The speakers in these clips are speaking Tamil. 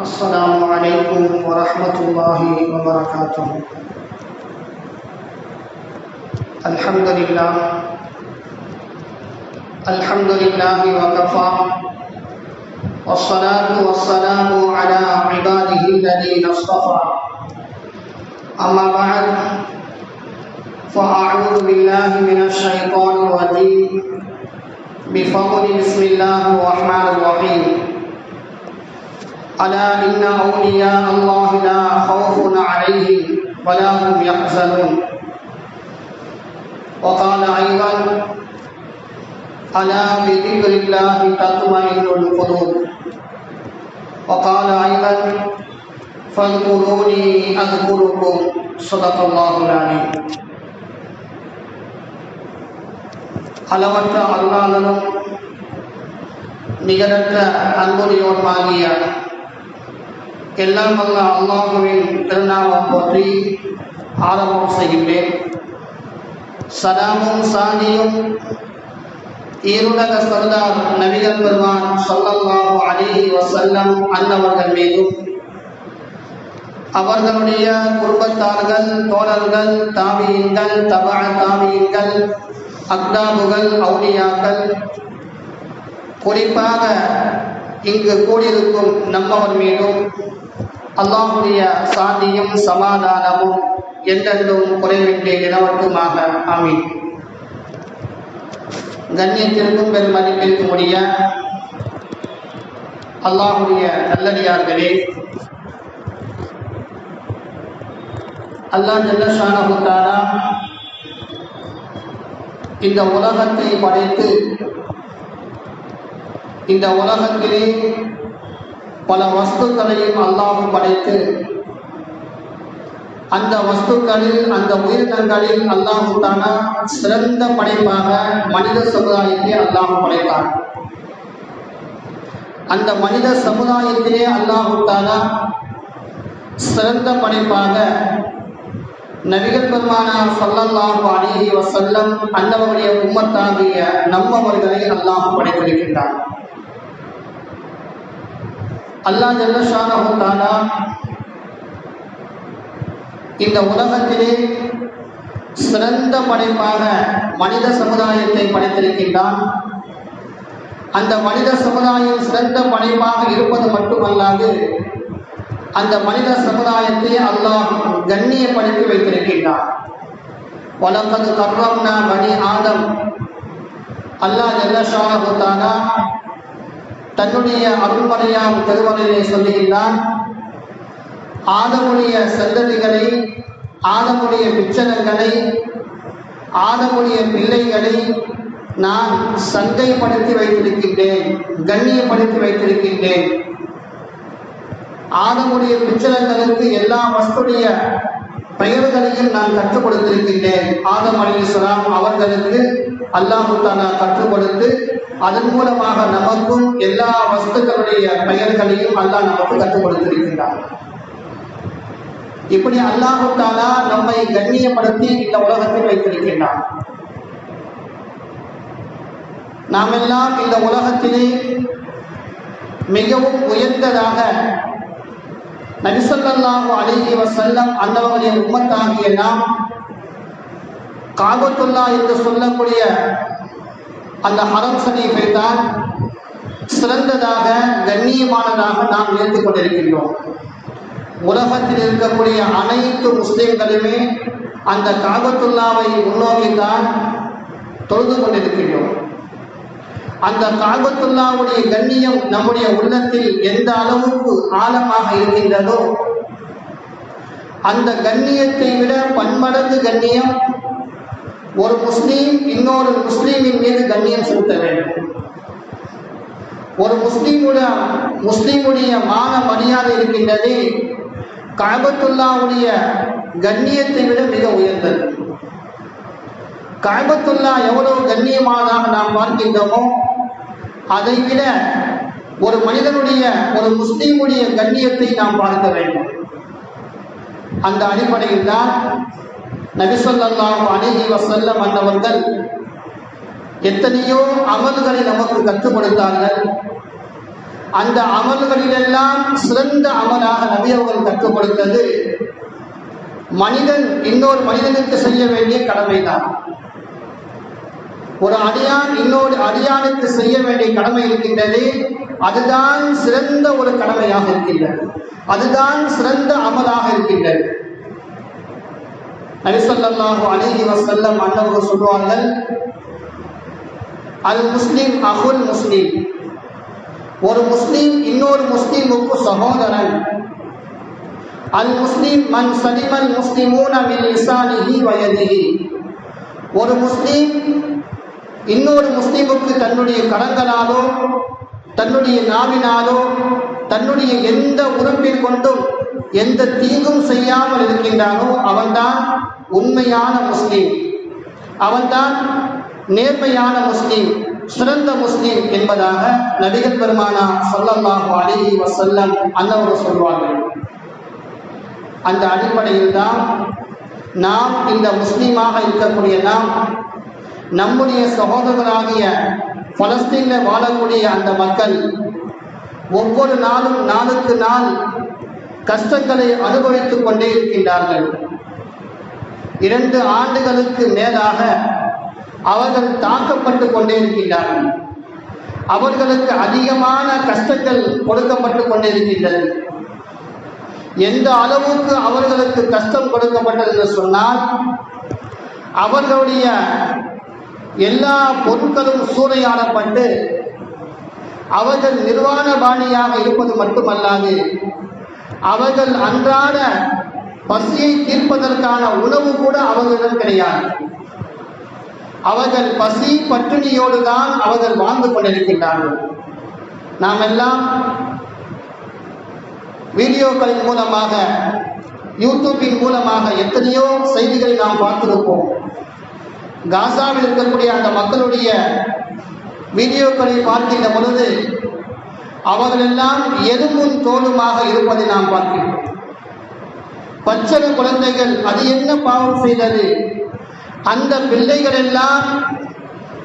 السلام عليكم ورحمة الله وبركاته. الحمد لله. الحمد لله وكفى. والصلاة والسلام على عباده الذين اصطفى. أما بعد فأعوذ بالله من الشيطان الرجيم. بفضل بسم الله الرحمن الرحيم. ألا إن أولياء الله لا خوف عليهم ولا هم يحزنون وقال أيضا ألا بذكر الله تطمئن القلوب وقال أيضا فاذكروني أذكركم صدق الله العليم அளவற்ற அருளாளனும் நிகரற்ற அன்புடையோருமாகிய எல்லாம் வல்ல அல்லாஹுவின் திருநாமம் போற்றி ஆரம்பம் செய்கின்றேன். சதாமும் சாந்தியும் ஈருலக சர்தார் நபிகள் பெருமான் சொல்லல்லாஹு அலி வசல்லம் அன்னவர்கள் மீதும் அவர்களுடைய குடும்பத்தார்கள் தோழர்கள் தாமியங்கள் தபா தாமியங்கள் அக்தாபுகள் அவுனியாக்கள் குறிப்பாக இங்கு கூடியிருக்கும் நம்மவர் மீதும் அல்லாஹுடைய சாந்தியும் சமாதானமும் என்றென்றும் குறைவின்றி நிலவட்டுமாக. ஆமீன். கண்ணியத்திற்கும் பெரும் மதிப்பிற்குமுடிய அல்லாஹுடைய நல்லடியார்களே அல்லாஹ் ஜல்லஷானகுத்தாரா இந்த உலகத்தை படைத்து இந்த உலகத்திலே பல வஸ்துக்களையும் அல்லாஹ் படைத்து அந்த வஸ்துக்களில் அந்த உயிரினங்களில் அல்லாஹு சிறந்த படைப்பாக மனித சமுதாயத்தை அல்லாஹ் படைத்தார் அந்த மனித சமுதாயத்திலே அல்லாஹுத்தான சிறந்த படைப்பாக நபிகள் பெருமான சொல்லல்லாஹு அலிஹி வசல்லம் அன்னவருடைய உம்மத்தாகிய நம்மவர்களை அல்லாஹ் படைத்திருக்கின்றார் அல்லாஹ் ஜல்லஷானஹு தாலா இந்த உலகத்திலே சிறந்த படைப்பாக மனித சமுதாயத்தை படைத்திருக்கின்றான். அந்த மனித சமுதாயம் சிறந்த படைப்பாக இருப்பது மட்டுமல்லாது அந்த மனித சமுதாயத்தை அல்லாஹ் கண்ணியப்படுத்தி வைத்திருக்கின்றான். வழக்கது கர்வம்னா மணி ஆதம். அல்லாஹ் ஜல்லஷானஹுத்தானா தன்னுடைய அருள்மறையாம் திருமலையை சொல்லுகின்றான் ஆதமுடைய சந்ததிகளை ஆதமுடைய பிச்சனங்களை ஆதமுடைய பிள்ளைகளை நான் சந்தைப்படுத்தி வைத்திருக்கின்றேன் கண்ணியப்படுத்தி வைத்திருக்கின்றேன். ஆதமுடைய பிச்சனங்களுக்கு எல்லா வஸ்துடைய பெயர்களையும் நான் கற்றுக் கொடுத்திருக்கின்றேன். ஆதம் அலி அவர்களுக்கு அல்லாஹு தாலா கற்றுக் கொடுத்து அதன் மூலமாக நமக்கும் எல்லா வஸ்துக்களுடைய பெயர்களையும் அல்லாஹ் நமக்கு கற்றுக் கொடுத்திருக்கிறார் இப்படி அல்லாஹு தாலா நம்மை கண்ணியப்படுத்தி இந்த உலகத்தில் வைத்திருக்கின்றார் நாம் எல்லாம் இந்த உலகத்திலே மிகவும் உயர்ந்ததாக நபிசல்லாஹு அலிஹி வசல்லம் அன்னவருடைய உம்மத்தாகிய நாம் காபத்துல்லா என்று சொல்லக்கூடிய அந்த ஹரம் சரீஃபை தான் சிறந்ததாக கண்ணியமானதாக நாம் நினைத்துக் கொண்டிருக்கின்றோம். உலகத்தில் இருக்கக்கூடிய அனைத்து முஸ்லிம்களுமே அந்த காபத்துல்லாவை முன்னோக்கித்தான் தொழுது கொண்டிருக்கின்றோம். அந்த காபத்துல்லாவுடைய கண்ணியம் நம்முடைய உள்ளத்தில் எந்த அளவுக்கு ஆழமாக இருக்கின்றதோ அந்த கண்ணியத்தை விட பன்மடங்கு கண்ணியம் ஒரு முஸ்லீம் இன்னொரு முஸ்லீமின் மீது கண்ணியம் செலுத்த வேண்டும். ஒரு முஸ்லீமுடைய முஸ்லீமுடைய மான மரியாதை இருக்கின்றது கழபத்துல்லாவுடைய கண்ணியத்தை விட மிக உயர்ந்தது. கழபத்துல்லா எவ்வளவு கண்ணியமானதாக நாம் பார்க்கின்றோமோ அதை விட ஒரு மனிதனுடைய ஒரு முஸ்லீமுடைய கண்ணியத்தை நாம் பார்க்க வேண்டும். அந்த அடிப்படையில் தான் நபிசல்லாஹு அலிஹி வசல்லம் அன்னவர்கள் எத்தனையோ அமல்களை நமக்கு கற்றுக் கொடுத்தார்கள். அந்த அமல்களிலெல்லாம் சிறந்த அமலாக நபி அவர்கள் கற்றுக் கொடுத்தது மனிதன் இன்னொரு மனிதனுக்கு செய்ய வேண்டிய கடமைதான். ஒரு அடியான் இன்னொரு அடியானுக்கு செய்ய வேண்டிய கடமை இருக்கின்றது. அதுதான் சிறந்த ஒரு கடமையாக இருக்கின்றது. அதுதான் சிறந்த அமலாக இருக்கின்றது. நபிசல்லாஹு அலிஹி வசல்லம் அண்ணவர்கள் சொல்வார்கள் அல் முஸ்லிம் அகுல் முஸ்லிம். ஒரு முஸ்லிம் இன்னொரு முஸ்லிமுக்கு சகோதரன். அல் முஸ்லிம் மன் சலிமல் முஸ்லிமூன மின் இசானிஹி வயதிஹி ஒரு முஸ்லிம் இன்னொரு முஸ்லிமுக்கு தன்னுடைய கடங்களாலோ தன்னுடைய நாவினாலோ தன்னுடைய எந்த உறுப்பில் கொண்டும் எந்த தீங்கும் செய்யாமல் இருக்கின்றானோ அவன்தான் உண்மையான முஸ்லீம். அவன்தான் நேர்மையான முஸ்லீம் சிறந்த முஸ்லீம் என்பதாக நபிகள் பெருமானா சொல்லல்லாஹு அலிஹி வசல்லம் அன்னவர் சொல்வார்கள். அந்த அடிப்படையில் தான் நாம் இந்த முஸ்லீமாக இருக்கக்கூடிய நாம் நம்முடைய சகோதரர்களாகிய பலஸ்தீனில் வாழக்கூடிய அந்த மக்கள் ஒவ்வொரு நாளும் நாளுக்கு நாள் கஷ்டங்களை அனுபவித்துக் கொண்டே இருக்கின்றார்கள். இரண்டு ஆண்டுகளுக்கு மேலாக அவர்கள் தாக்கப்பட்டு கொண்டே இருக்கின்றார்கள். அவர்களுக்கு அதிகமான கஷ்டங்கள் கொடுக்கப்பட்டு கொண்டிருக்கின்றது எந்த அளவுக்கு அவர்களுக்கு கஷ்டம் கொடுக்கப்பட்டது என்று சொன்னால் அவர்களுடைய எல்லா பொருட்களும் சூறையாடப்பட்டு அவர்கள் நிர்வாண பாணியாக இருப்பது மட்டுமல்லாது அவர்கள் அன்றாட பசியை தீர்ப்பதற்கான உணவு கூட அவர்களிடம் கிடையாது. அவர்கள் பசி பட்டினியோடு தான் அவர்கள் வாழ்ந்து கொண்டிருக்கின்றார்கள். நாம் எல்லாம் வீடியோக்களின் மூலமாக யூடியூப்பின் மூலமாக எத்தனையோ செய்திகளை நாம் பார்த்திருப்போம். காசாவில் இருக்கக்கூடிய அந்த மக்களுடைய வீடியோக்களை பார்க்கின்ற பொழுது அவர்களெல்லாம் எலும்பும் தோலுமாக இருப்பதை நாம் பார்க்கிறோம். பச்சள குழந்தைகள் அது என்ன பாவம் செய்தது? அந்த பிள்ளைகள் எல்லாம்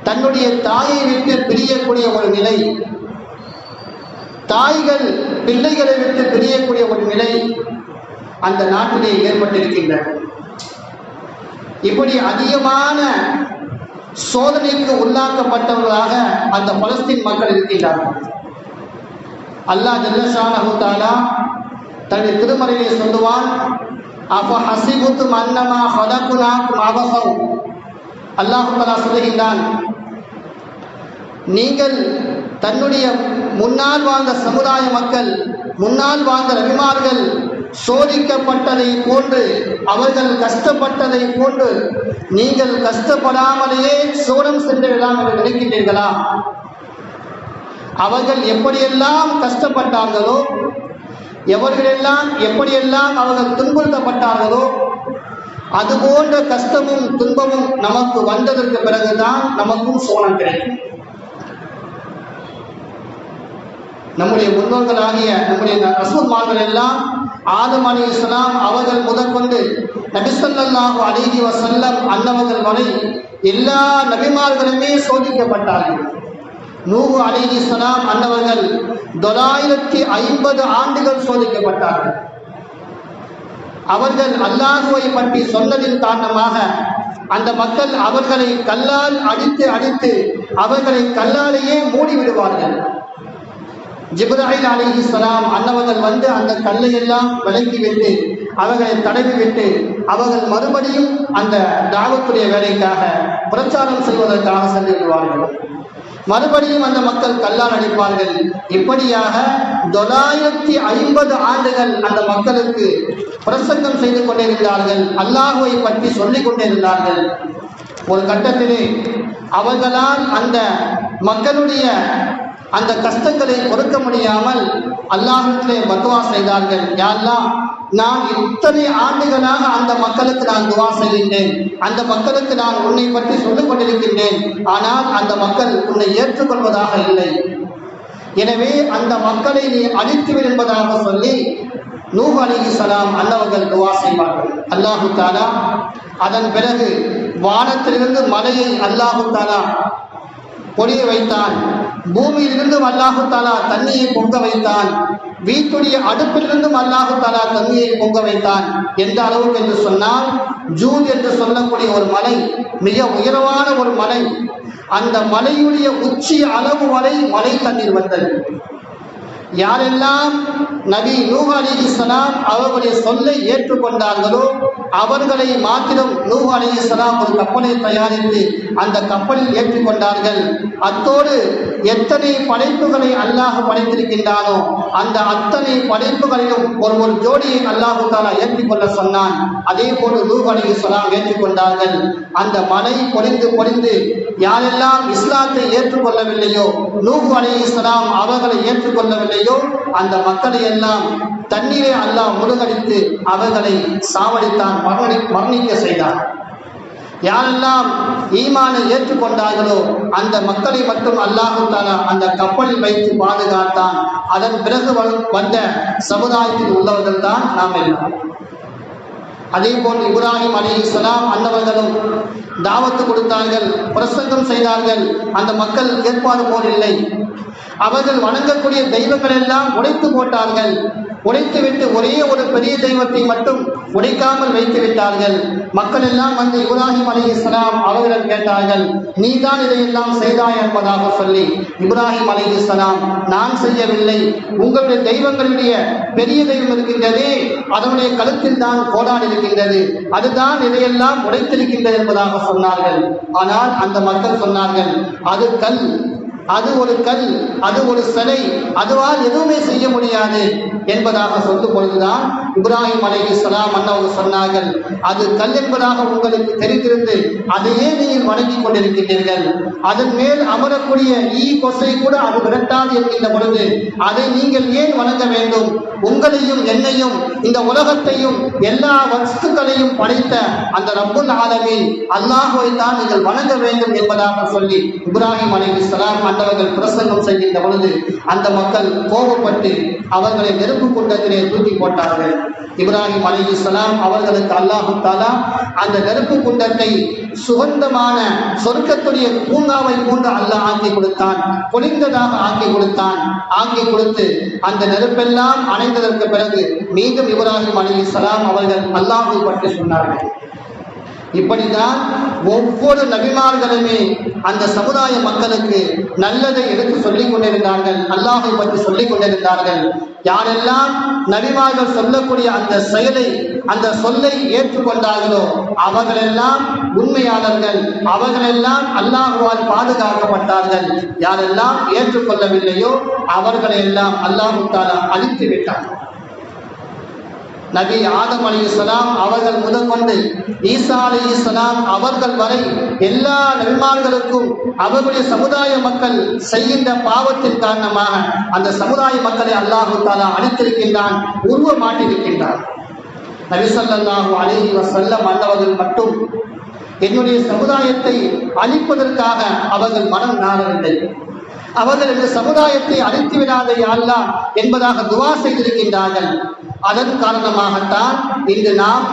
தன்னுடைய தாயை விட்டு பிரியக்கூடிய ஒரு நிலை. தாய்கள் பிள்ளைகளை விட்டு பிரியக்கூடிய ஒரு நிலை அந்த நாட்டிலே ஏற்பட்டிருக்கின்றன இப்படி அதிகமான சோதனைக்கு உள்ளாக்கப்பட்டவர்களாக அந்த பலஸ்தீன் மக்கள் இருக்கின்றார்கள். அல்லாஹ் ஜல்லஷானஹு தாலா தன்னுடைய திருமறையிலே சொல்லுவான் அஃப ஹசிபுத்து மன்னமா ஹதகுனாக்கும் அபசம் அல்லாஹு தலா சொல்லுகின்றான் நீங்கள் தன்னுடைய முன்னால் வாழ்ந்த சமுதாய மக்கள் முன்னால் வாழ்ந்த ரவிமார்கள் சோதிக்கப்பட்டதை போன்று அவர்கள் கஷ்டப்பட்டதை போன்று நீங்கள் கஷ்டப்படாமலேயே சோழம் சென்று விடாமல் நினைக்கின்றீர்களா அவர்கள் எப்படியெல்லாம் கஷ்டப்பட்டார்களோ எவர்களெல்லாம் எப்படியெல்லாம் அவர்கள் துன்புறுத்தப்பட்டார்களோ அது போன்ற கஷ்டமும் துன்பமும் நமக்கு வந்ததற்கு பிறகுதான் நமக்கும் சோனம் கிடைக்கும். நம்முடைய முன்னோர்களாகிய நம்முடைய ரசூல்மார்கள் எல்லாம் ஆதம் அலி இஸ்லாம் அவர்கள் முதற்கொண்டு நபிசல்லாஹு அலிஹி வசல்லம் அன்னவர்கள் வரை எல்லா நபிமார்களுமே சோதிக்கப்பட்டார்கள். நூறு அலிஹி சலாம் அன்னவர்கள் தொள்ளாயிரத்தி ஐம்பது ஆண்டுகள் சோதிக்கப்பட்டார்கள். அவர்கள் அல்லாஹுவை பற்றி சொன்னதின் காரணமாக அந்த மக்கள் அவர்களை கல்லால் அடித்து அடித்து அவர்களை கல்லாலேயே மூடி விடுவார்கள் ஜிப்ராஹில் அலிஹி சலாம் அன்னவர்கள் வந்து அந்த கல்லை எல்லாம் விலக்கி விட்டு அவர்களை தடவி விட்டு அவர்கள் மறுபடியும் அந்த தாவத்துடைய வேலைக்காக பிரச்சாரம் செய்வதற்காக சென்று விடுவார்கள். மறுபடியும் அந்த மக்கள் கல்லால் அடிப்பார்கள். இப்படியாக தொள்ளாயிரத்தி ஐம்பது ஆண்டுகள் அந்த மக்களுக்கு பிரசங்கம் செய்து கொண்டிருந்தார்கள் அல்லாஹுவை பற்றி சொல்லிக் கொண்டிருந்தார்கள். ஒரு கட்டத்திலே அவர்களால் அந்த மக்களுடைய அந்த கஷ்டங்களை பொறுக்க முடியாமல் அல்லாஹிலே பத்துவா செய்தார்கள். யாரெல்லாம் நான் இத்தனை ஆண்டுகளாக அந்த மக்களுக்கு நான் துவா செய்கின்றேன். அந்த மக்களுக்கு நான் உன்னை பற்றி சொல்லிக் கொண்டிருக்கின்றேன். ஆனால் அந்த மக்கள் உன்னை ஏற்றுக்கொள்வதாக இல்லை. எனவே அந்த மக்களை நீ அழித்துவிடு என்பதாக சொல்லி நூஹ் அலிஹி சலாம் அல்லவர்கள் துவா செய்வார்கள். அல்லாஹு தாலா அதன் பிறகு வானத்திலிருந்து மலையை அல்லாஹு தாலா பொழிய வைத்தான். பூமியிலிருந்தும் அல்லாஹு தாலா தண்ணியை பொங்க வைத்தான். வீட்டுடைய அடுப்பிலிருந்தும் அல்லாஹு தாலா தண்ணியை பொங்க வைத்தான். எந்த அளவுக்கு என்று சொன்னால் ஜூன் என்று சொல்லக்கூடிய ஒரு மலை மிக உயரமான ஒரு மலை. அந்த மலையுடைய உச்சி அளவு வரை மலை தண்ணீர் வந்தது. யாரெல்லாம் நபி நூஹ் அலிஹிஸ்லாம் அவர்களுடைய சொல்லை ஏற்றுக்கொண்டார்களோ அவர்களை மாத்திரம் நூஹ் அலிஹிஸ்லாம் ஒரு கப்பலை தயாரித்து அந்த கப்பலில் ஏற்றுக்கொண்டார்கள். அத்தோடு எத்தனை படைப்புகளை அல்லாஹ் படைத்திருக்கின்றானோ அந்த அத்தனை படைப்புகளிலும் ஒரு ஒரு ஜோடியை அல்லாஹு தாலா ஏற்றுக்கொள்ள சொன்னான். அதே போன்று நூஹ் அலிஹிஸ்லாம் ஏற்றுக்கொண்டார்கள். அந்த மலை பொழிந்து பொழிந்து யாரெல்லாம் இஸ்லாத்தை ஏற்றுக்கொள்ளவில்லையோ நூஹ் அலிஹிஸ்லாம் அவர்களை ஏற்றுக்கொள்ளவில்லையோ அந்த மக்களை எல்லாம் தண்ணீரை அல்லாஹ் முழுகடித்து அவர்களை சாவடித்தான் மரணி மரணிக்க செய்தார். யாரெல்லாம் ஈமானை ஏற்றுக்கொண்டார்களோ அந்த மக்களை மட்டும் அல்லாஹு அந்த கப்பலில் வைத்து பாதுகாத்தான் அதன் பிறகு வந்த சமுதாயத்தில் உள்ளவர்கள் தான் நாம் எல்லாம். அதே போல் இப்ராஹிம் அலி இஸ்லாம் அன்னவர்களும் தாவத்து கொடுத்தார்கள் பிரசங்கம் செய்தார்கள் அந்த மக்கள் ஏற்பாடு போலில்லை அவர்கள் வணங்கக்கூடிய தெய்வங்கள் எல்லாம் உடைத்து போட்டார்கள். உடைத்துவிட்டு ஒரே ஒரு பெரிய தெய்வத்தை மட்டும் உடைக்காமல் வைத்து விட்டார்கள் மக்கள் எல்லாம் வந்து இப்ராஹிம் அலி இஸ்லாம் அவர்களிடம் கேட்டார்கள் நீ தான் இதையெல்லாம் செய்தாய் என்பதாக சொல்லி இப்ராஹிம் அலி இஸ்லாம் நான் செய்யவில்லை. உங்களுடைய தெய்வங்களுடைய பெரிய தெய்வம் இருக்கின்றதே அதனுடைய கழுத்தில் தான் கோடான் இருக்கின்றது. அதுதான் இதையெல்லாம் உடைத்திருக்கின்றது என்பதாக சொன்னார்கள். ஆனால் அந்த மக்கள் சொன்னார்கள் அது கல். அது ஒரு கல் அது ஒரு சிலை அதுவால் எதுவுமே செய்ய முடியாது என்பதாக சொல்லும் பொழுதுதான் இப்ராஹிம் அலைஹி ஸலாம் அண்ணவங்க சொன்னார்கள். அது கல் என்பதாக உங்களுக்கு தெரிந்திருந்து அதையே நீங்கள் வணங்கிக் கொண்டிருக்கின்றீர்கள். அதன் மேல் அமரக்கூடிய ஈ கொசை கூட அது விரட்டாது என்கின்ற பொழுது அதை நீங்கள் ஏன் வணங்க வேண்டும்? உங்களையும் என்னையும் இந்த உலகத்தையும் எல்லா வஸ்துக்களையும் படைத்த அந்த ரப்புல் ஆலமீன் அல்லாஹுவை தான் நீங்கள் வணங்க வேண்டும் என்பதாக சொல்லி இப்ராஹிம் அலைஹிஸ்ஸலாம் ஆண்டவர்கள் பிரசங்கம் செய்கின்ற பொழுது அந்த மக்கள் கோபப்பட்டு அவர்களை நெருப்பு குண்டத்திலே தூக்கி போட்டார்கள். இப்ராஹிம் அலைஹிஸ்ஸலாம் அவர்களுக்கு அல்லாஹு தாலா அந்த நெருப்பு குண்டத்தை சுகந்தமான சொர்க்கத்துடைய பூங்காவை போன்று அல்லாஹ் ஆக்கி கொடுத்தான். பொழிந்ததாக ஆக்கி கொடுத்தான். ஆக்கி கொடுத்து அந்த நெருப்பெல்லாம் அணைந்ததற்கு பிறகு மீண்டும் இப்ராஹிம் அலைஹிஸ்ஸலாம் அவர்கள் அல்லாஹை பற்றி சொன்னார்கள். இப்படித்தான் ஒவ்வொரு நபிமார்களுமே அந்த சமுதாய மக்களுக்கு நல்லதை எடுத்து சொல்லிக் கொண்டிருந்தார்கள் அல்லாஹை பற்றி சொல்லிக் கொண்டிருந்தார்கள். யாரெல்லாம் நபிமார்கள் சொல்லக்கூடிய அந்த செயலை அந்த சொல்லை ஏற்றுக்கொண்டார்களோ அவர்களெல்லாம் உண்மையாளர்கள் அவர்களெல்லாம் அல்லாஹுவால் பாதுகாக்கப்பட்டார்கள். யாரெல்லாம் ஏற்றுக்கொள்ளவில்லையோ அவர்களை எல்லாம் அல்லாஹு தாலா அழித்து விட்டார்கள் நபி ஆதம் அலைஹிஸ்ஸலாம் அவர்கள் முதற்கொண்டு ஈசா அலைஹிஸ்ஸலாம் அவர்கள் வரை எல்லா நபிமார்களுக்கும் அவர்களுடைய சமுதாய மக்கள் செய்கின்ற பாவத்தின் காரணமாக அந்த சமுதாய மக்களை அல்லாஹு தாலா அழித்திருக்கின்றான் உருவ மாட்டிருக்கின்றான் நபிசல்லாஹு அலி அலைஹி வஸல்லம் அன்னவர்கள் மட்டும் என்னுடைய சமுதாயத்தை அழிப்பதற்காக அவர்கள் மனம் நாடவில்லை. அவர்கள் இந்த சமுதாயத்தை அழித்து விடாதே அல்லா என்பதாக துவா செய்திருக்கின்றார்கள். அதன் காரணமாகத்தான் இன்று நாம்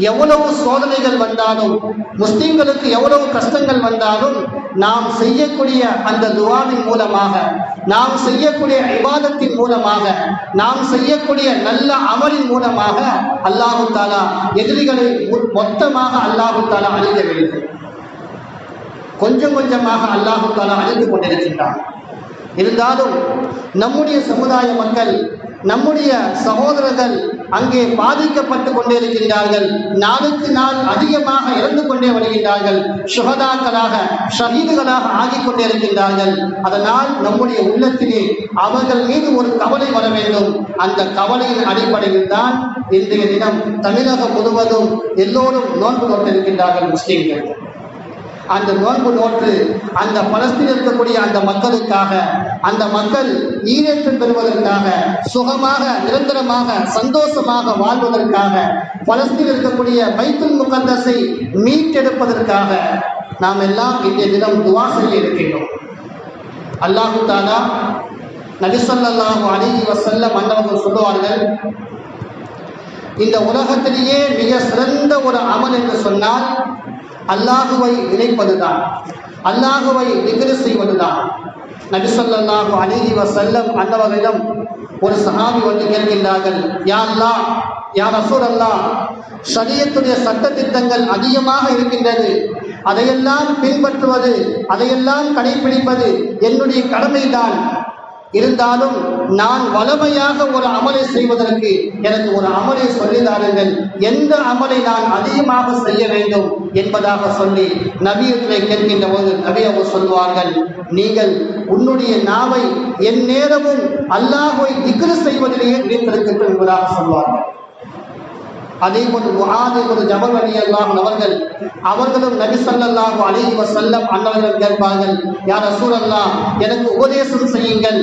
எவ்வளவு சோதனைகள் வந்தாலும் முஸ்லிம்களுக்கு எவ்வளவு கஷ்டங்கள் வந்தாலும் நாம் செய்யக்கூடிய அந்த துவாவின் மூலமாக நாம் செய்யக்கூடிய விவாதத்தின் மூலமாக நாம் செய்யக்கூடிய நல்ல அமலின் மூலமாக அல்லாஹு தாலா எதிரிகளை மொத்தமாக அல்லாஹு தாலா அழிக்கவில்லை கொஞ்சம் கொஞ்சமாக அல்லாஹு தாலா அழிந்து கொண்டிருக்கின்றான். இருந்தாலும் நம்முடைய சமுதாய மக்கள் நம்முடைய சகோதரர்கள் அங்கே பாதிக்கப்பட்டு கொண்டே இருக்கின்றார்கள் நாளுக்கு நாள் அதிகமாக இறந்து கொண்டே வருகின்றார்கள். சுகதாக்களாக ஷஹீதுகளாக ஆகிக் கொண்டே இருக்கின்றார்கள் அதனால் நம்முடைய உள்ளத்திலே அவர்கள் மீது ஒரு கவலை வர வேண்டும். அந்த கவலையின் அடிப்படையில் தான் இன்றைய தினம் தமிழகம் முழுவதும் எல்லோரும் நோன்பு கொண்டிருக்கின்றார்கள் முஸ்லீம்கள். அந்த நோன்பு நோற்று அந்த பலஸ்தீன் இருக்கக்கூடிய அந்த மக்களுக்காக அந்த மக்கள் ஈரேற்றம் பெறுவதற்காக சுகமாக நிரந்தரமாக சந்தோஷமாக வாழ்வதற்காக பலஸ்தீன் இருக்கக்கூடிய பைத்துல் முகந்தஸை மீட்டெடுப்பதற்காக நாம் எல்லாம் இன்றைய தினம் துவா செய்ய இருக்கின்றோம். அல்லாஹு தாலா நபிசல்லாஹு அலைஹி வஸல்லம் மன்னவர்கள் சொல்லுவார்கள் இந்த உலகத்திலேயே மிக சிறந்த ஒரு அமல் என்று சொன்னால் அல்லாஹுவை நினைப்பதுதான். அல்லாஹுவை நிகழ் செய்வதுதான். நபிசல்லாஹு அலிஹி வசல்லம் அன்னவர்களிடம் ஒரு சஹாபி வந்து கேட்கின்றார்கள் யா யார் அசூர் அல்லா சரியத்துடைய சட்ட திட்டங்கள் அதிகமாக இருக்கின்றது. அதையெல்லாம் பின்பற்றுவது அதையெல்லாம் கடைபிடிப்பது என்னுடைய கடமைதான். இருந்தாலும் நான் வளமையாக ஒரு அமலை செய்வதற்கு எனக்கு ஒரு அமலை சொல்லிதாருங்கள் எந்த அமலை நான் அதிகமாக செய்ய வேண்டும் என்பதாக சொல்லி நபியத்தை கேட்கின்ற போது நபி அவர் சொல்வார்கள் நீங்கள் உன்னுடைய நாவை என் நேரமும் அல்லாஹை திக்ரு செய்வதிலேயே நினைத்திருக்கின்றோம் என்பதாக சொல்வார்கள். அதே போன்று முகாதே ஒரு ஜபல் அலி அல்லாஹன் அவர்கள் அவர்களும் நபி ஸல்லல்லாஹு அலைஹி வஸல்லம் அன்னவர்கள் கேட்பார்கள் யார் அசூர் அல்லா எனக்கு உபதேசம் செய்யுங்கள்.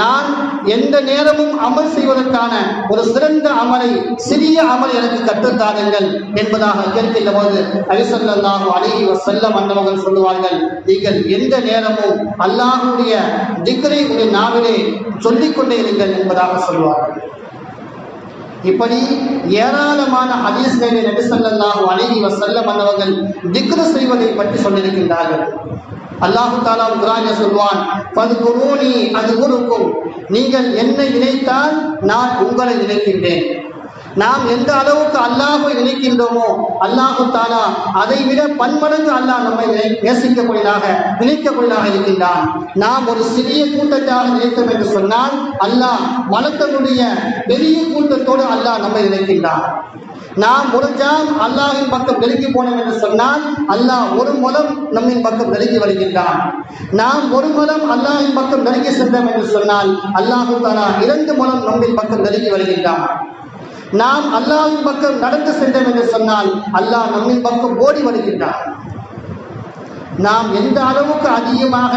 நான் எந்த நேரமும் அமல் செய்வதற்கான ஒரு சிறந்த அமலை சிறிய அமல் எனக்கு கற்றுத்தாருங்கள் என்பதாக கேட்கின்ற போது நபி ஸல்லல்லாஹு அலைஹி வஸல்லம் அன்னவர்கள் சொல்லுவார்கள் நீங்கள் எந்த நேரமும் அல்லாஹுடைய திக்ரை உடைய நாவிலே சொல்லிக்கொண்டே இருங்கள் என்பதாக சொல்வார்கள் இப்படி ஏராளமான ஹதீஸ்களை நபி ஸல்லல்லாஹு அலைஹி வஸல்லம் மன்னவர்கள் திக்ரு செய்வதை பற்றி சொல்லியிருக்கின்றார்கள். அல்லாஹு தாலா குரானில் சொல்வான் அது குருக்கும் நீங்கள் என்னை நினைத்தால் நான் உங்களை நினைக்கின்றேன். நாம் எந்த அளவுக்கு அல்லாஹை நினைக்கின்றோமோ அல்லாஹு தாலா அதை விட பன்மடங்கு அல்லாஹ் நம்மை நேசிக்கக்கூடியதாக நினைக்கக்கூடியதாக இருக்கின்றான். நாம் ஒரு சிறிய கூட்டத்தாக நினைத்தோம் என்று சொன்னால் அல்லாஹ் மனத்தனுடைய பெரிய கூட்டத்தோடு அல்லாஹ் நம்மை நினைக்கின்றான். நாம் ஒரு ஜாம் அல்லாஹின் பக்கம் நெருங்கி போனோம் என்று சொன்னால் அல்லாஹ் ஒரு முலம் நம்மின் பக்கம் நெருங்கி வருகின்றான். நாம் ஒரு முலம் அல்லாஹின் பக்கம் நெருங்கி சென்றோம் என்று சொன்னால் அல்லாஹு தாலா இரண்டு முலம் நம்மின் பக்கம் நெருங்கி வருகின்றான். நாம் அல்லாவின் பக்கம் நடந்து சென்றோம் என்று சொன்னால் அல்லாஹ் நம்மின் பக்கம் ஓடி வருகின்றார் நாம் எந்த அளவுக்கு அதிகமாக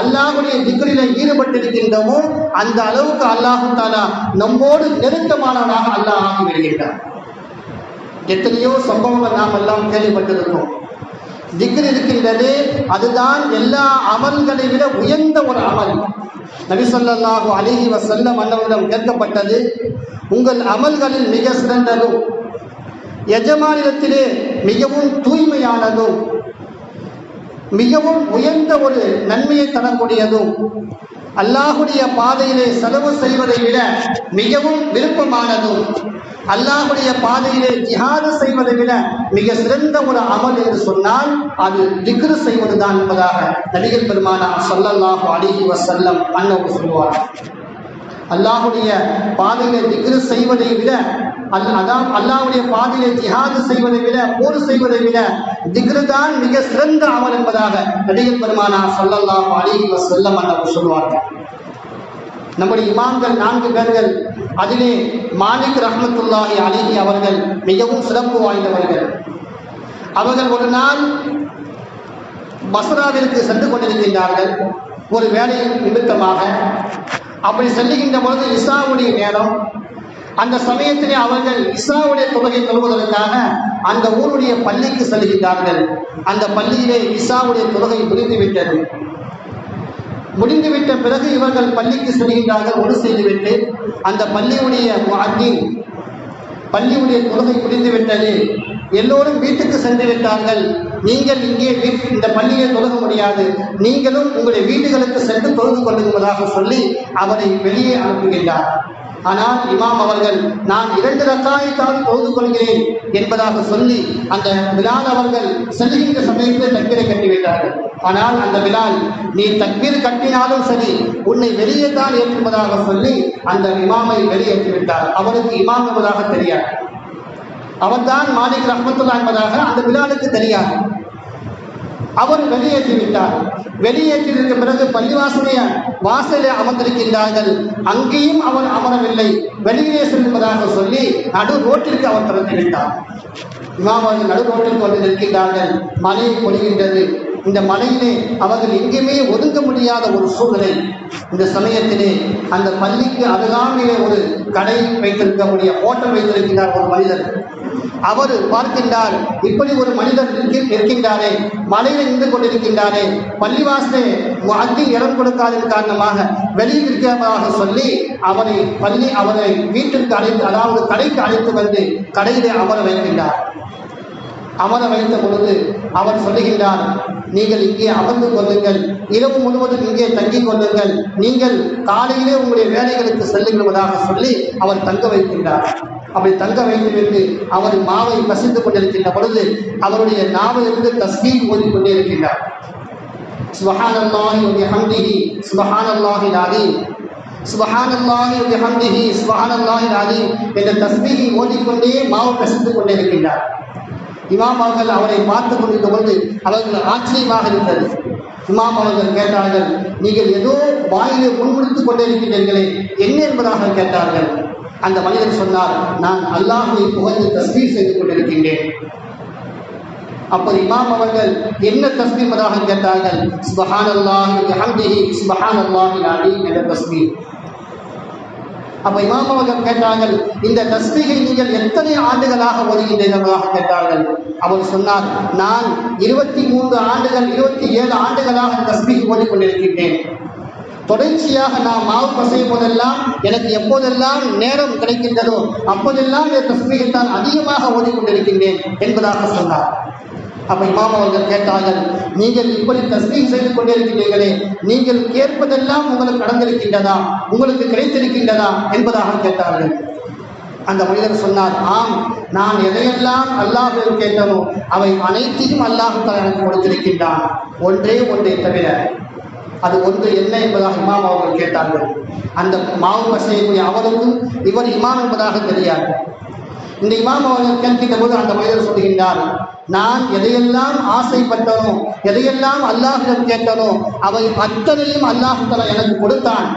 அல்லாஹுடைய திக்ரில ஈடுபட்டிருக்கின்றோமோ அந்த அளவுக்கு அல்லாஹு தாலா நம்மோடு நெருக்கமானவனாக அல்லாஹ் ஆகி வருகின்றார் எத்தனையோ சம்பவங்கள் நாம் எல்லாம் கேள்விப்பட்டிருக்கோம் திக்ர் இருக்கின்றது அதுதான் எல்லா அமல்களை விட உயர்ந்த ஒரு அமல். நபிசல்லாஹு அலிஹி அலைஹி வஸல்லம் அன்னவரிடம் கேட்கப்பட்டது உங்கள் அமல்களில் மிக சிறந்ததும் எஜமானிடத்திலே மிகவும் தூய்மையானதும் மிகவும் உயர்ந்த ஒரு நன்மையை தரக்கூடியதும் அல்லாஹுடைய பாதையிலே செலவு செய்வதை விட மிகவும் விருப்பமானதும் அல்லாஹுடைய பாதையிலே ஜிஹாது செய்வதை விட மிக சிறந்த ஒரு அமல் என்று சொன்னால் அது திக்ரு செய்வதுதான் என்பதாக நடிகர் பெருமானா சொல்லல்லாஹு அலைஹி வசல்லம் அண்ணவு சொல்வார் அல்லாஹுடைய பாதையில திக்ரு செய்வதை விட அல் அதான் அல்லாஹுடைய பாதையிலே ஜிஹாது செய்வதை விட போர் செய்வதை விட திக்ரு தான் மிக சிறந்த அமல் என்பதாக நடிகர் பெருமானா ஸல்லல்லாஹு அலைஹி செல்ல அன்னவர் சொல்வார்கள். நம்முடைய இமாம்கள் நான்கு பேர்கள் அதிலே மாலிக் ரஹமத்துல்லாஹி அலிஹி அவர்கள் மிகவும் சிறப்பு வாய்ந்தவர்கள். அவர்கள் ஒரு நாள் பஸ்ராவிற்கு சென்று கொண்டிருக்கின்றார்கள். ஒரு வேலை நிமித்தமாக அப்படி செல்லுகின்ற பொழுது இசாவுடைய நேரம் அந்த சமயத்திலே அவர்கள் இசாவுடைய தொகையை தொழுவதற்காக அந்த ஊருடைய பள்ளிக்கு செல்கின்றார்கள். அந்த பள்ளியிலே இசாவுடைய தொழுகை முடிந்துவிட்டது. முடிந்துவிட்ட பிறகு இவர்கள் பள்ளிக்கு செல்கின்றார்கள் ஒரு செய்துவிட்டு அந்த பள்ளியுடைய முஅத்தின் பள்ளியுடைய தொழுகை முடிந்துவிட்டது. எல்லோரும் வீட்டுக்கு சென்று விட்டார்கள். நீங்கள் இங்கே இந்த பள்ளியை தொழுக முடியாது. நீங்களும் உங்களுடைய வீடுகளுக்கு சென்று தொழுது கொள்ளுவதாக சொல்லி அவரை வெளியே அனுப்புகின்றார். ஆனால் இமாம் அவர்கள் நான் இரண்டு ரக்காயத்தான் தொழுது கொள்கிறேன் என்பதாக சொல்லி அந்த பிலால் அவர்கள் செல்கின்ற சமயத்தில் தக்கீரை கட்டிவிட்டார்கள். ஆனால் அந்த பிலால் நீ தக்கீர் கட்டினாலும் சரி உன்னை வெளியே தான் ஏற்றுவதாக சொல்லி அந்த இமாமை வெளியேற்றிவிட்டார். அவருக்கு இமாம் என்பதாக தெரியாது. அவன்தான் மாலிக் ரஹமத்துல்லா என்பதாக அந்த பிலாலுக்கு தெரியாது. அவர் வெளியேற்றி விட்டார். வெளியேற்றியிருக்க பிறகு பள்ளிவாசலைய வாசலில் அமர்ந்திருக்கின்றார்கள். அங்கேயும் அவர் அமரவில்லை. வெளியிலே செல்வதாக சொல்லி நடு ரோட்டிற்கு அவர் திறந்து விட்டார். இமாம் அவர்கள் நடு ரோட்டிற்கு வந்து நிற்கின்றார்கள். மழை பொழிகின்றது. இந்த மலையிலே அவர்கள் எங்கேயுமே ஒதுங்க முடியாத ஒரு சூழ்நிலை. இந்த சமயத்திலே அந்த பள்ளிக்கு அருகாமையிலே ஒரு கடை வைத்திருக்கக்கூடிய ஹோட்டல் வைத்திருக்கிறார் ஒரு மனிதர். அவர் பார்க்கின்றார் இப்படி ஒரு மனிதர் இருக்கின்றாரே மலையில் நின்று கொண்டிருக்கின்றாரே பள்ளிவாசலே அங்கே இடம் கொடுக்காதன் காரணமாக வெளியில் இருக்கிறதாக சொல்லி அவரை பள்ளி அவரை வீட்டிற்கு அழைத்து அதாவது கடைக்கு அழைத்து வந்து கடையிலே அமர வைக்கின்றார். அமர வைத்த பொழுது அவர் சொல்லுகின்றார் நீங்கள் இங்கே அமர்ந்து கொள்ளுங்கள் இரவு முழுவதும் இங்கே தங்கிக் கொள்ளுங்கள் நீங்கள் காலையிலே உங்களுடைய வேலைகளுக்கு செல்லுகிறதாக சொல்லி அவர் தங்க வைக்கின்றார். அப்படி தங்க வைத்துவிட்டு அவர் மாவை பசித்துக் கொண்டிருக்கின்ற பொழுது அவருடைய நாவிலிருந்து தஸ்மீ ஓதிக்கொண்டே இருக்கின்றார். சுபஹான் அல்லாஹி ஹம்திஹி சுபஹான் அல்லாஹி அலீம் சுபஹான் அல்லாஹி ஹம்திஹி சுபஹான் அல்லாஹி அலீம் என்ற தஸ்மீகை ஓதிக்கொண்டே மாவு பசித்துக் கொண்டே இருக்கின்றார். இமாம் அவர்கள் அவரை பார்த்து கொண்டிருந்த பொழுது அவர்கள் ஆச்சரியமாக இருந்தது. இமாம் அவர்கள் கேட்டார்கள் நீங்கள் ஏதோ வாயிலை முன்முடித்துக் கொண்டிருக்கின்றீர்களே என்ன என்பதாக கேட்டார்கள்? அந்த மனிதர் சொன்னார் நான் அல்லாஹை புகழ்ந்து தஸ்மீர் செய்து கொண்டிருக்கின்றேன். அப்போது இமாம் அவர்கள் என்ன தஸ்மீமதாக கேட்டார்கள் சுபஹான் அல்லாஹி சுபஹான் அல்லாஹி அலீம் என்ற தஸ்மீர் அப்ப இமாம் அவர்கள் கேட்டார்கள் இந்த தஸ்மீகை நீங்கள் எத்தனை ஆண்டுகளாக ஓதுகின்றீர்களாக கேட்டார்கள். அவர் சொன்னார் நான் இருபத்தி மூன்று ஆண்டுகள் இருபத்தி ஏழு ஆண்டுகளாக தஸ்மீகை ஓதிக்கொண்டிருக்கின்றேன். தொடர்ச்சியாக நான் மாவு பசையும் போதெல்லாம் எனக்கு எப்போதெல்லாம் நேரம் கிடைக்கின்றதோ அப்போதெல்லாம் என் தஸ்மீகை தான் அதிகமாக ஓதிக்கொண்டிருக்கின்றேன் என்பதாக சொன்னார். அப்ப இமாம் அவர்கள் கேட்டார்கள் நீங்கள் இப்படி தஸ்மீக் செய்து கொண்டிருக்கிறீர்களே நீங்கள் கேட்பதெல்லாம் உங்களுக்கு நடந்திருக்கின்றதா? உங்களுக்கு கிடைத்திருக்கின்றதா? என்பதாக கேட்டார்கள். அந்த மனிதர் சொன்னார் ஆம் நான் எதையெல்லாம் அல்லாஹில் கேட்டனோ அவை அனைத்தையும் அல்லாஹ் எனக்கு கொடுத்திருக்கின்றான். ஒன்றே ஒன்றை தவிர அது ஒன்று என்ன என்பதாக இமாம் அவர்கள் கேட்டார்கள். அந்த மாவு பசையக்கூடிய அவருக்கு இவர் இமாம் என்பதாக தெரியாது. இந்த இமாம் அவர்கள் கேட்கின்ற போது அந்த மனிதர் சொல்கின்றார் நான் எதையெல்லாம் ஆசைப்பட்டனோ எதையெல்லாம் அல்லாஹிடம் கேட்டனோ அவை அத்தனையும் அல்லாஹுத்தலா எனக்கு கொடுத்தான்.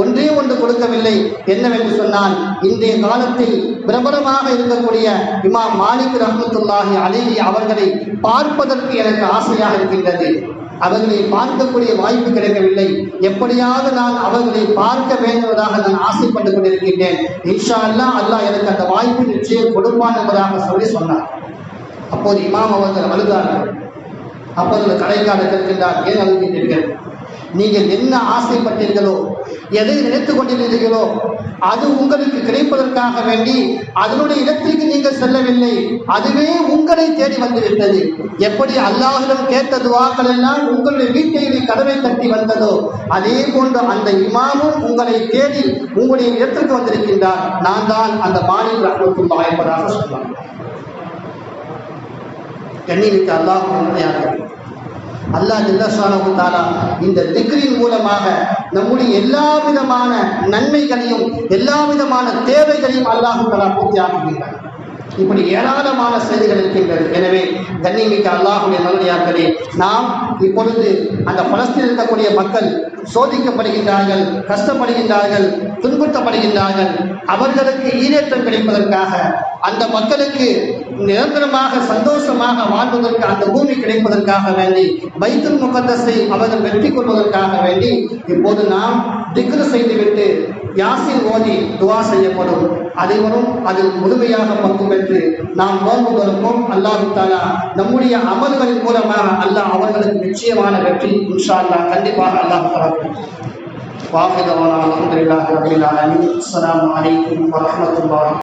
ஒன்றே ஒன்று கொடுக்கவில்லை. என்னவென்று சொன்னால் இன்றைய காலத்தில் பிரபலமாக இருக்கக்கூடிய இமாம் மாலிக் ரஹமத்துல்லாஹி அலிஹி அவர்களை பார்ப்பதற்கு எனக்கு ஆசையாக இருக்கின்றது. அவர்களை பார்க்கக்கூடிய வாய்ப்பு கிடைக்கவில்லை. எப்படியாவது நான் அவர்களை பார்க்க வேண்டுவதாக நான் ஆசைப்பட்டுக் கொண்டிருக்கின்றேன். இன்ஷா அல்லா அல்லாஹ் எனக்கு அந்த வாய்ப்பு நிச்சயம் கொடுப்பான் என்பதாக சொல்லி சொன்னார். அப்போது இமாம் அவர்கள் அழுதார்கள். அப்போது கடைக்காரர் கேட்கின்றார் ஏன் அழுகின்றீர்கள்? நீங்கள் என்ன ஆசைப்பட்டீர்களோ எதை நினைத்து கொண்டிருந்தீர்களோ அது உங்களுக்கு கிடைப்பதற்காக வேண்டி அதனுடைய இடத்திற்கு நீங்கள் செல்லவில்லை. அதுவே உங்களை தேடி வந்துவிட்டது எப்படி அல்லாஹிடம் கேட்ட துவாக்கள் எல்லாம் உங்களுடைய வீட்டை கதவை தட்டி வந்ததோ அதே போன்று அந்த இமாமும் உங்களை தேடி உங்களுடைய இடத்திற்கு வந்திருக்கின்றார். நான் தான் அந்த மாநில ரஹமத்துல்லா என்பதாக சொன்னார் கண்ணினுக்கு அல்லாஹ் உண்மையாக அல்லாஹ் ஜில்லஷானு தாலா இந்த திக்ரின் மூலமாக நம்முடைய எல்லா விதமான நன்மைகளையும் எல்லா விதமான தேவைகளையும் அல்லாஹு தலா பூர்த்தி ஆக்குகின்றார் இப்படி ஏராளமான செய்திகள் இருக்கின்றது. எனவே கண்ணிமிக்க அல்லாஹுடைய நல்லடியார்களே நாம் இப்பொழுது அந்த பலஸ்தீனில் இருக்கக்கூடிய மக்கள் சோதிக்கப்படுகின்றார்கள் கஷ்டப்படுகின்றார்கள் துன்புறுத்தப்படுகின்றார்கள். அவர்களுக்கு ஈரேற்றம் கிடைப்பதற்காக அந்த மக்களுக்கு நிரந்தரமாக சந்தோஷமாக வாழ்வதற்கு அந்த பூமி கிடைப்பதற்காக வேண்டி பைத்துல் முகத்தஸை அவர்கள் வெற்றி கொள்வதற்காக வேண்டி இப்போது நாம் திக்ரு செய்துவிட்டு யாசின் ஓதி துவா செய்யப்படும். அனைவரும் அதில் முழுமையாக பங்கு பெற்று நாம் நோன்புகளுக்கும் அல்லாஹு தாலா நம்முடைய அமல்களின் மூலமாக அல்லாஹ் அவர்களுக்கு நிச்சயமான வெற்றி இன்ஷா அல்லா கண்டிப்பாக அல்லாஹ் தரக்கும் வாஹிதவான அலமதுல்லாஹி ரபில் ஆலமீன். அஸ்ஸலாமு